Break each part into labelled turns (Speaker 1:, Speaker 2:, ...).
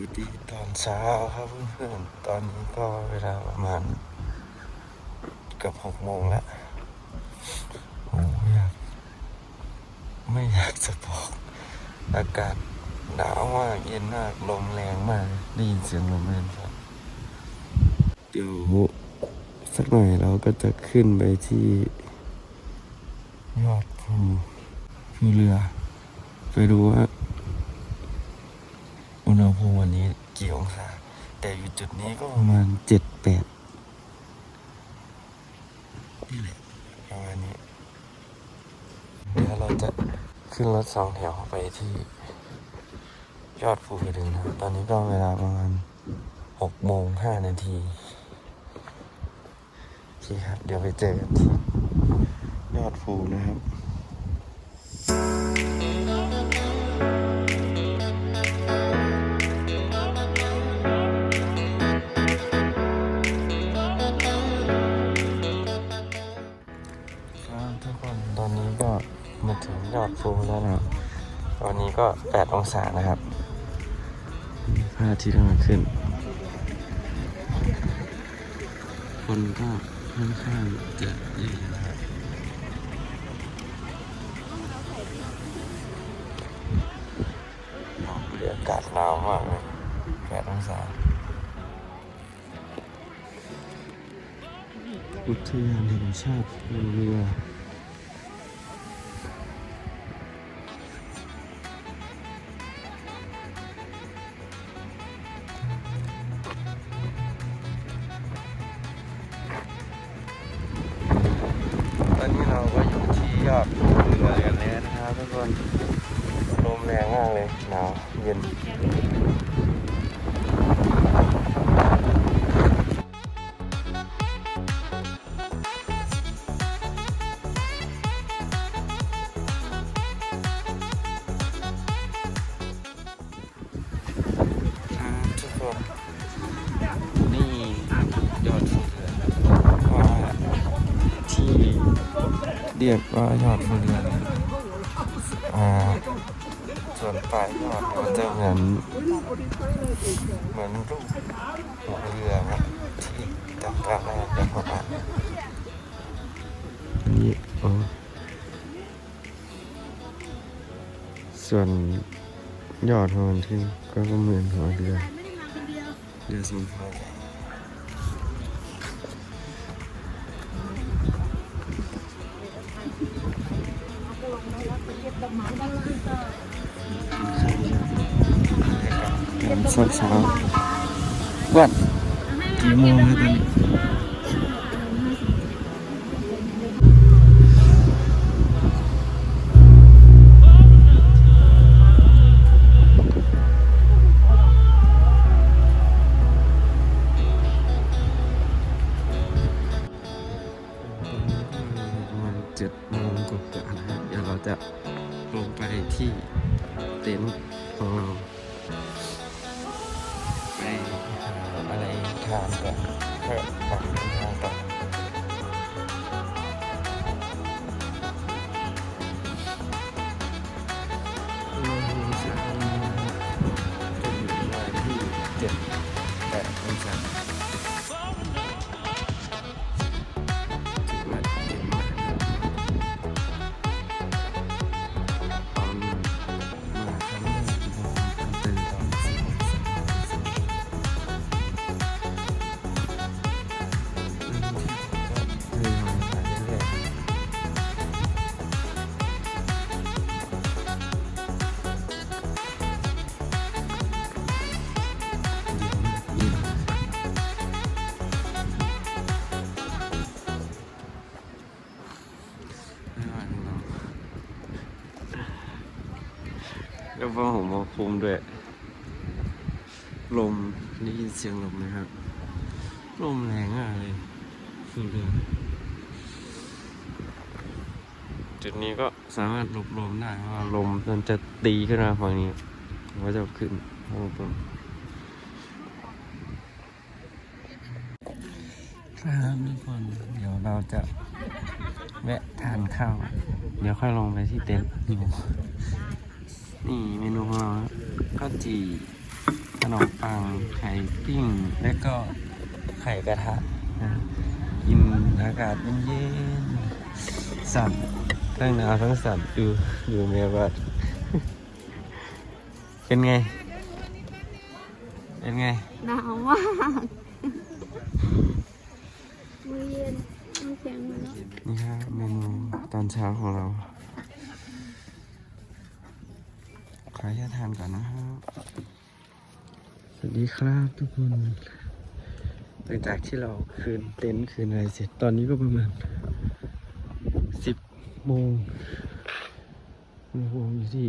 Speaker 1: วัสดีตอนเช้าครับเพื่อนๆ ตอนนี้ก็เวลาประมาณเกือบหกโมงแล้วโอ้อยากไม่อยากจะบอกอากาศหนาวมากเย็นมากลมแรงมากได้ยินเสียงลมเลยครับเดี๋ยวสักหน่อยเราก็จะขึ้นไปที่ยอดภูภูเรือ ไปดูว่า อุณหภูมิวันนี้กี่ องศา แต่อยู่จุดนี้ก็ประมาณเจ็ดแปดนี่แหละประมาณนี้ เดี๋ยวเราจะขึ้นรถสองแถวไปที่ยอดภูกระดึงนะครับตอนนี้ก็เวลาประมาณหกโมงห้านาทีโอเคครับ เดี๋ยวไปเจอกันที่ยอดภูนะครับครับ ถึงยอดภูแล้วนะครับตอนนี้ก็ 8 องศานะครับพระอาทิตย์กำลังขึ้น คนก็ค่อนข้างจะเยอะนะครับออกเลยอากาศหนาวมากเลย8องศาอุทยานแห่งชาติภูเรือ ครับทุกคนนี่ยอดภูเรือว่าที่เรียกว่ายอดภูเรือนอ่าส่วนปลายยอดมันจะเหมือนเหมือนรูปหัวเรือนะที่จำกันได้เป็นประมาณนี้อ๋อส่วนยอดของมันที่ก็เหมือนหัวเรือ เรือสูงพอใหญ่เช้าเช้าๆวันกี่โมงแล้วตอนนี้ ด้วย ลมได้ยินเสียงลมไหมครับ ลมแรงมากเลยฟูเรือจุดนี้ก็สามารถหลบลมได้เพราะว่าลมมันจะตีขึ้นมาฝั่งนี้มันก็จะขึ้นข้างบนครับทุกคนเดี๋ยวเราจะแวะทานข้าว เดี๋ยวค่อยลงไปที่เต็นท์ดู นี่เมนูของเราครับข้าวจี่
Speaker 2: ขนมปัง ไข่ปิ้ง และก็ไข่กระทะนะกินอากาศเย็นๆสั่นทั้งหนาวทั้งสั่นอยู่อยู่เมียบัดเป็นไง เป็นไง
Speaker 3: หนาวมากมือเย็นน้ำแข็งมาแล้ว
Speaker 2: นี่ครับเมนูตอนเช้าของเรา ข ออนุญาตทานก่อนนะครับ สวัสดีครับทุกคน หลังจากที่เราคืนเต็นท์คืนอะไรเสร็จ ตอนนี้ก็ประมาณสิบโมงอุณหภูมิอยู่ที่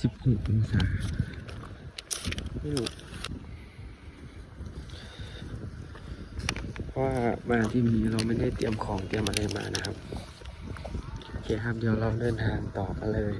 Speaker 2: สิบหกองศาไม่รู้เพราะว่ามาที่นี้เราไม่ได้เตรียมของเตรียมอะไรมานะครับโอเคครับเดี๋ยวเราเดินทางต่อกันเลย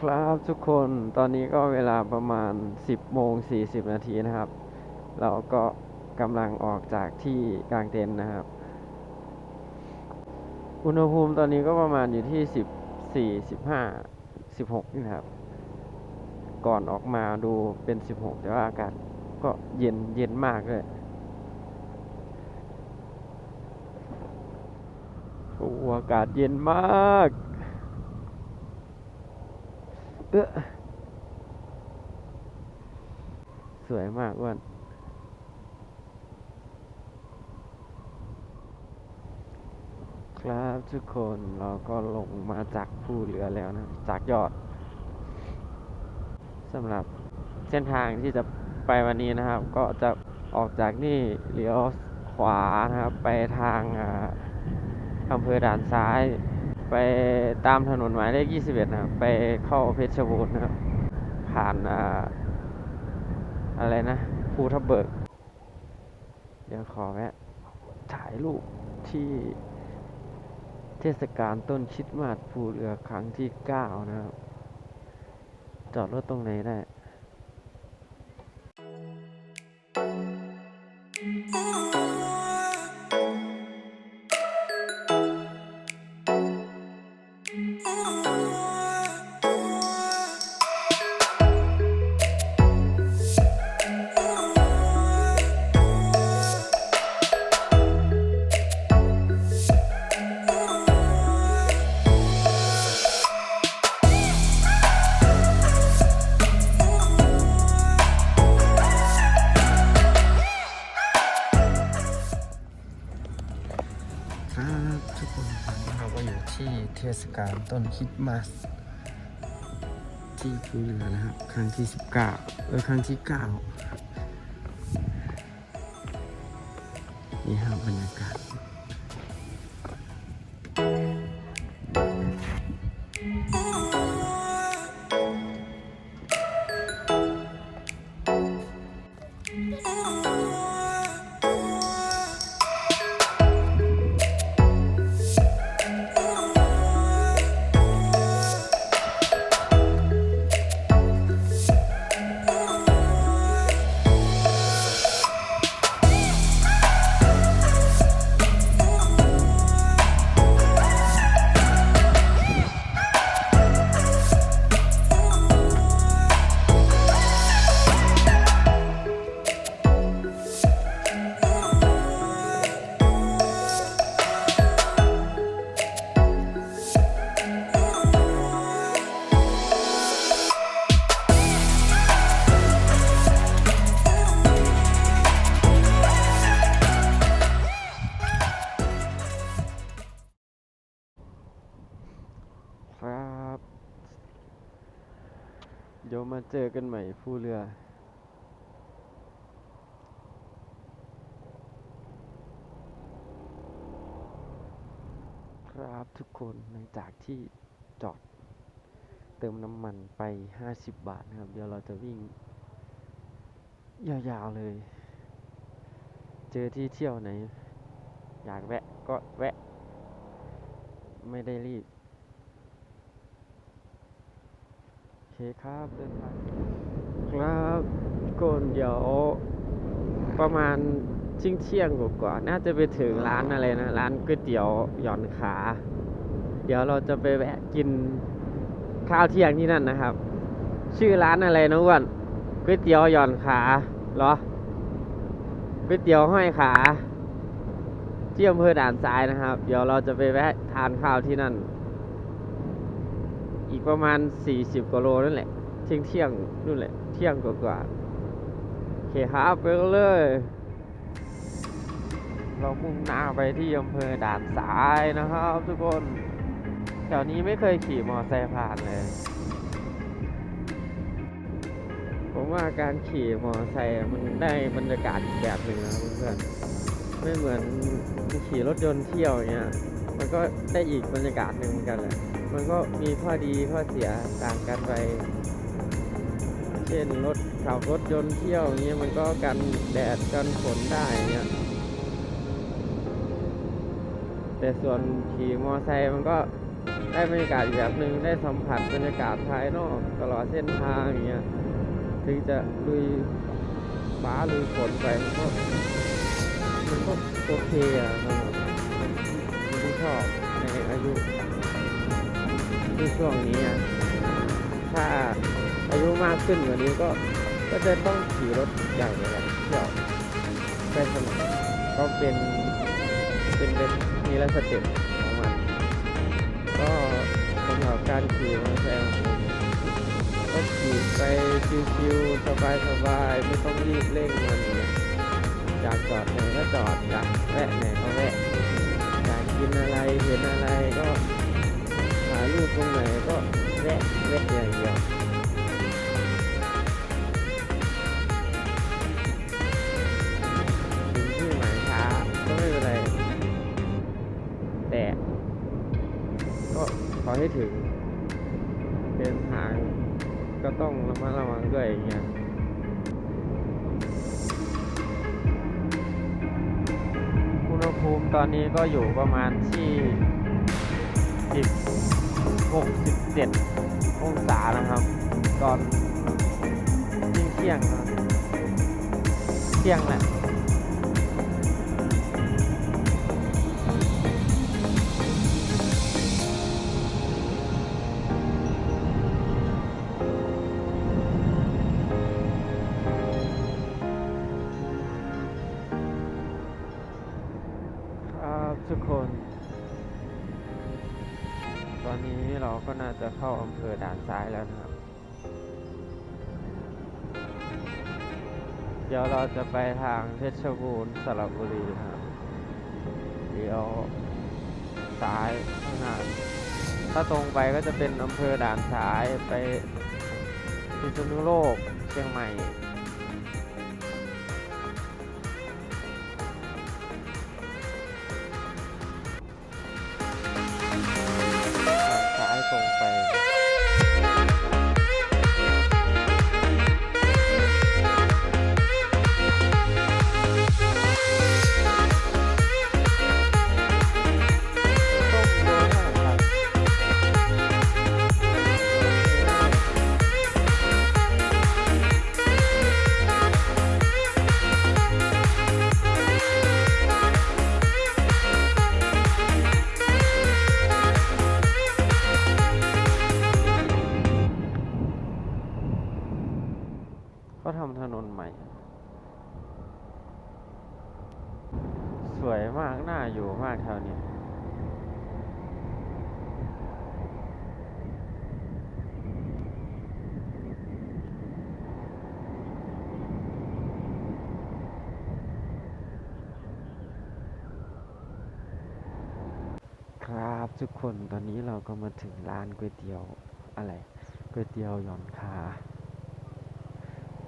Speaker 2: ครับทุกคนตอนนี้ก็เวลาประมาณ 10โมง40 นาทีนะครับ เราก็กำลังออกจากที่กลางเต็นท์นะครับ อุณหภูมิตอนนี้ก็ประมาณอยู่ที่ 14 15 16นี่นะครับ ก่อนออกมาดูเป็น 16 แต่ว่าอากาศก็เย็นเย็นมากเลยโอ้อากาศเย็นมาก เออสวยมากอ้วนครับทุกคนเราก็ลงมาจากผู้เรือแล้วนะ จากยอดสำหรับเส้นทางที่จะไปวันนี้นะครับ ก็จะออกจากนี่เลี้ยวขวานะครับ ไปทางอำเภอด่านซ้าย ไปตามถนนหมายเลข 21 นะครับ ไปเข้าเพชรบูรณ์นะครับ ผ่านอ่าอะไรนะภูทับเบิก เดี๋ยวขอแวะถ่ายรูปที่เทศกาลต้นคิดมาสภูเรือครั้งที่ 9 นะครับ จอดรถตรงไหนได้ คริสต์มาสที่ภูเรือนะครับ ครั้งที่ 19 เออ ครั้งที่ 9 นี่ครับบรรยากาศ มาเจอกันใหม่ผู้เรือ ครับทุกคนหลังจากที่จอดเติมน้ำมันไป 50 บาทนะครับ เดี๋ยวเราจะวิ่ง ยาวๆเลย เจอที่เที่ยวไหน อยากแวะก็แวะ ไม่ได้รีบ โอเคครับเดินทางครับก่อนเดี๋ยวประมาณเที่ยงเที่ยงกว่าๆน่าจะไปถึงร้านอะไรนะ ร้านก๋วยเตี๋ยวหย่อนขา เดี๋ยวเราจะไปแวะกินข้าวเที่ยงที่นั่นนะครับ ชื่อร้านอะไรนะอ้วนก๋วยเตี๋ยวหย่อนขาเหรอก๋วยเตี๋ยวห้อยขาที่อำเภอด่านซ้ายนะครับ เดี๋ยวเราจะไปแวะทานข้าวที่นั่น อีกประมาณ 40กว่าโลนั่นแหละ เที่ยงเที่ยงนู่นแหละ เที่ยงกว่าๆโอเคครับไปกันเลย เรามุ่งหน้าไปที่อำเภอด่านซ้ายนะครับทุกคน แถวนี้ไม่เคยขี่มอไซค์ผ่านเลย ผมว่าการขี่มอไซค์มันได้บรรยากาศอีกแบบหนึ่งนะเพื่อนไม่เหมือนขี่รถยนต์เที่ยวอย่างเงี้ย มันก็ได้อีกบรรยากาศหนึ่งเหมือนกันแหละ มันก็มีข้อดีข้อเสียต่างกันไป เช่นรถขับรถยนต์เที่ยวอย่างเงี้ยมันก็กันแดดกันฝนได้เงี้ยแต่ส่วนขี่มอไซค์มันก็ได้บรรยากาศอีกแบบหนึ่งได้สัมผัสบรรยากาศภายนอกตลอดเส้นทางอย่างเงี้ยถึงจะลุยฟ้าลุยฝนไปมันก็มันก็โอเคอะครับคนชอบในอายุ ที่ช่วงนี้อะถ้าอายุมากขึ้นกว่านี้ก็ก็จะต้องขี่รถใหญ่เลยอะเที่ยวไปสนุกก็เป็นเป็นเป็นมีละสเต็ปของมันก็สำหรับการขี่มอเตอร์ไซค์ของผมก็ขี่ไปชิวๆสบายๆไม่ต้องรีบเร่งมันเนี่ยอยากจอดไหนก็จอดอยากแวะไหนก็แวะอยากกินอะไรเห็นอะไรก็ ถ่ายรูปตรงไหนก็แวะแวะอย่างเดียวถึงที่หมายช้าก็ไม่เป็นไร แต่ ก็ขอให้ถึงเดินทางก็ต้องระมัดระวังด้วยอย่างเงี้ยอุณหภูมิตอนนี้ก็อยู่ประมาณที่10 67 องศานะครับ ตอนเที่ยงเที่ยงแหละ เดี๋ยวเราจะไปทางเพชรบูรณ์สระบุรีครับเดี๋ยวซ้ายข้างหน้าถ้าตรงไปก็จะเป็นอำเภอด่านซ้ายไปพิษณุโลกเชียงใหม่ สวยมากน่าอยู่มากแถวนี้ครับทุกคนตอนนี้เราก็มาถึงร้านก๋วยเตี๋ยวอะไรก๋วยเตี๋ยวหย่อนขา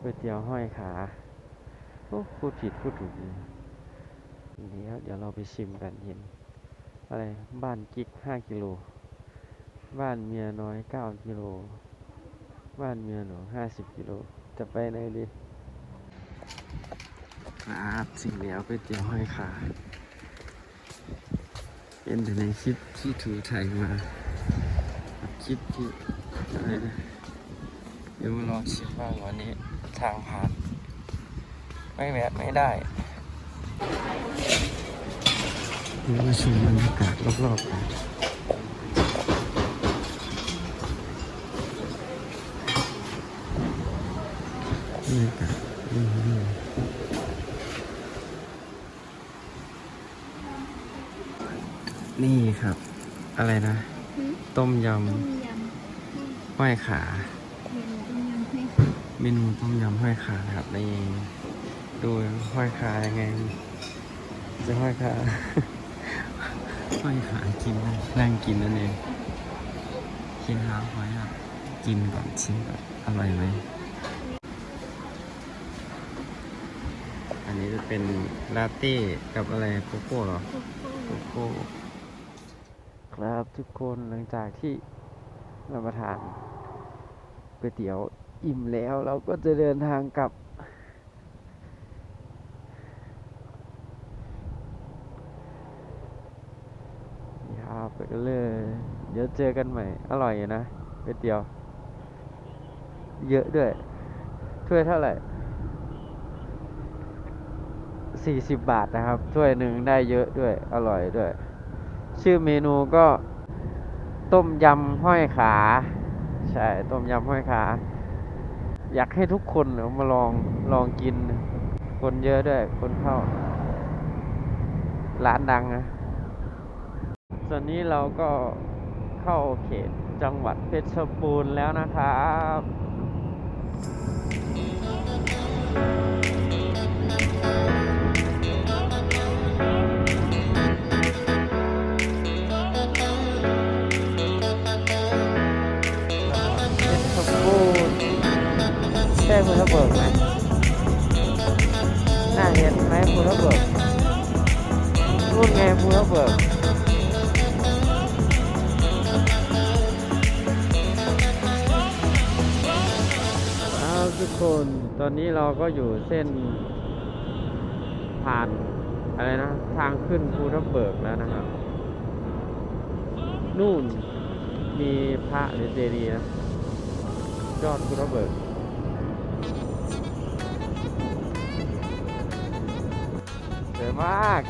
Speaker 2: ก๋วยเตี๋ยวห้อยขาโอ้พูดผิดพูดถูกดี ยวเดี๋ยวเราไปชิมกันเห็น อะไร บ้านกิ๊กห้ากิโล บ้านเมียน้อยเก้ากิโล บ้านเมียหลวงห้าสิบกิโล จะไปไหนดีครับสิ่งแล้วก๋วยเตี๋ยวห้อยขาเป็นแต่ในคลิปที่ถูไทยมา คลิปที่อะไรนะ
Speaker 1: เดี๋ยวรอชิมบ้างวันนี้ทางผ่าน ไม่แวะไม่ได้
Speaker 2: เดี๋ยวมาชมบรรยากาศรอบๆกันนี่ครับอืมนี่ครับ อะไรนะ
Speaker 3: หืม
Speaker 2: ต้มย
Speaker 3: ต้มยำำ
Speaker 2: ห้อยขา
Speaker 3: เมนูต้มยำให้
Speaker 2: เมนูต้มยำห้อยขาครับนี่ดูห้อยขายังไง จะห้อยขาห้อยขากินนะนั่งกินนั่นเองกินเท้าไว้ครับกินก่อนชิมก่อนอร่อยไหมอันนี้จะเป็นลาเต้กับอะไรโกโก้เหรอ
Speaker 3: โกโก้
Speaker 2: โกโก้ครับทุกคนหลังจากที่รับประทานก๋วยเตี๋ยวอิ่มแล้วเราก็จะเดินทางกลับ นี่ครับไปกันเลย เดี๋ยวเจอกันใหม่ อร่อยอยู่นะก๋วยเตี๋ยว เยอะด้วย ถ้วยเท่าไหร่สี่สิบบาทนะครับ ถ้วยหนึ่งได้เยอะด้วย อร่อยด้วย ชื่อเมนูก็ ต้มยำห้อยขา ใช่ ต้มยำห้อยขา อยากให้ทุกคนมาลองลองกิน คนเยอะด้วย คนเข้า ร้านดังนะส่วนนี้เราก็ เข้าเขตจังหวัดเพชรบูรณ์แล้วนะครับ ก็อยู่เส้น ผ่านอะไรนะ ทางขึ้นภูทับเบิกแล้วนะครับ นู่นมีพระหรือเจดีย์นะยอดภูทับเบิกสวยมาก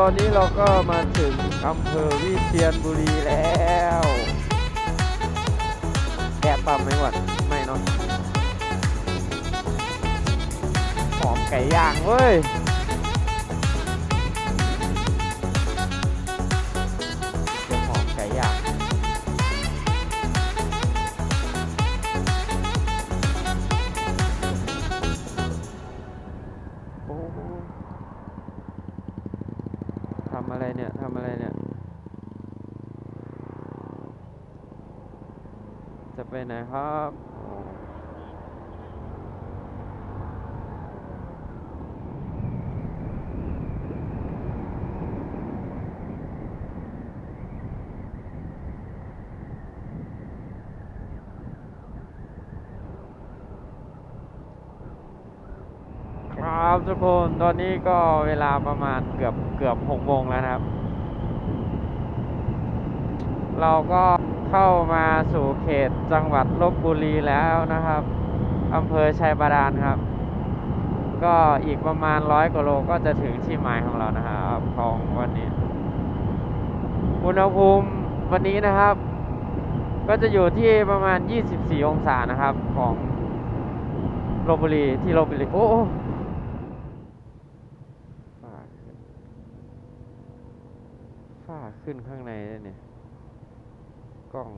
Speaker 2: ตอนนี้เราก็มาถึงอำเภอวิเชียรบุรีแล้วแอบปั๊มไหมวะไม่เนาะหอมไก่ย่างเว้ยะครับครับทุกคนตอนนี้ก็เวลาประมาณเกือบเกือบหกโมงแล้วนะครับ เราก็ เข้ามาสู่เขตจังหวัดลบบุรีแล้วนะครับอำเภอชัยบาดาลครับ ก็อีกประมาณร้อยกว่าโลก็จะถึงที่หมายของเรานะครับของวันนี้ อุณหภูมิวันนี้นะครับ ก็จะอยู่ที่ประมาณ 24 องศานะครับของลบบุรีที่ลบบุรีโอ้ฝ้าขึ้นข้างในเนี่ย กล้อง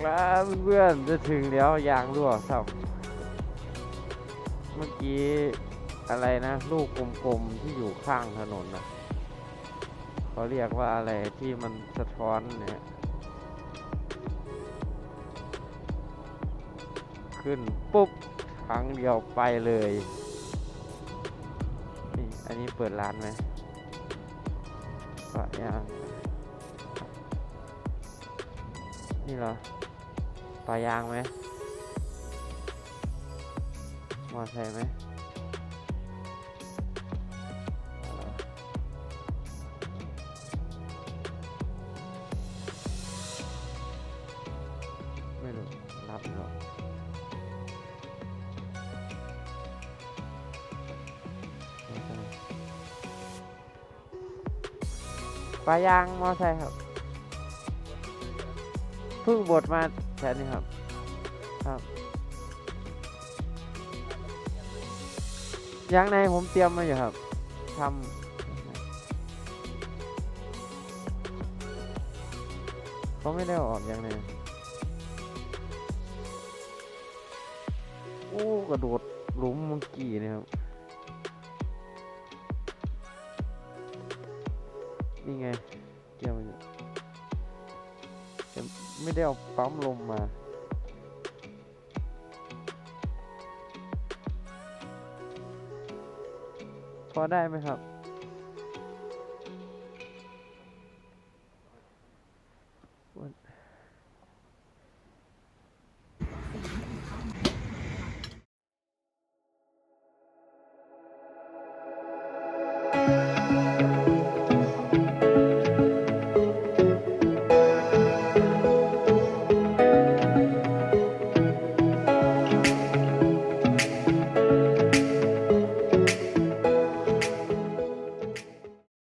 Speaker 2: ครับเพื่อนจะถึงแล้วยางรั่วสับเมื่อกี้อะไรนะ ลูกกลมๆที่อยู่ข้างถนนนะเขาเรียกว่าอะไรที่มันสะท้อนเนี่ยขึ้นปุ๊บครั้งเดียวไปเลยนี่อันนี้เปิดร้านไหมปะยางนี่เหรอายางไหมมอไซค์ไหมไม่รู้รับหรอปลายางมอไซค์ครับเพิ่งบดมา แค่นี้ครับ ครับ ยางในผมเตรียมมาอยู่ครับทำเขาไม่ได้ออกยางในโอ้กระโดดหลุมมื่อกี้นะครับ นี่ไง ไม่ได้เอาปั๊มลมมา พอได้ไหมครับ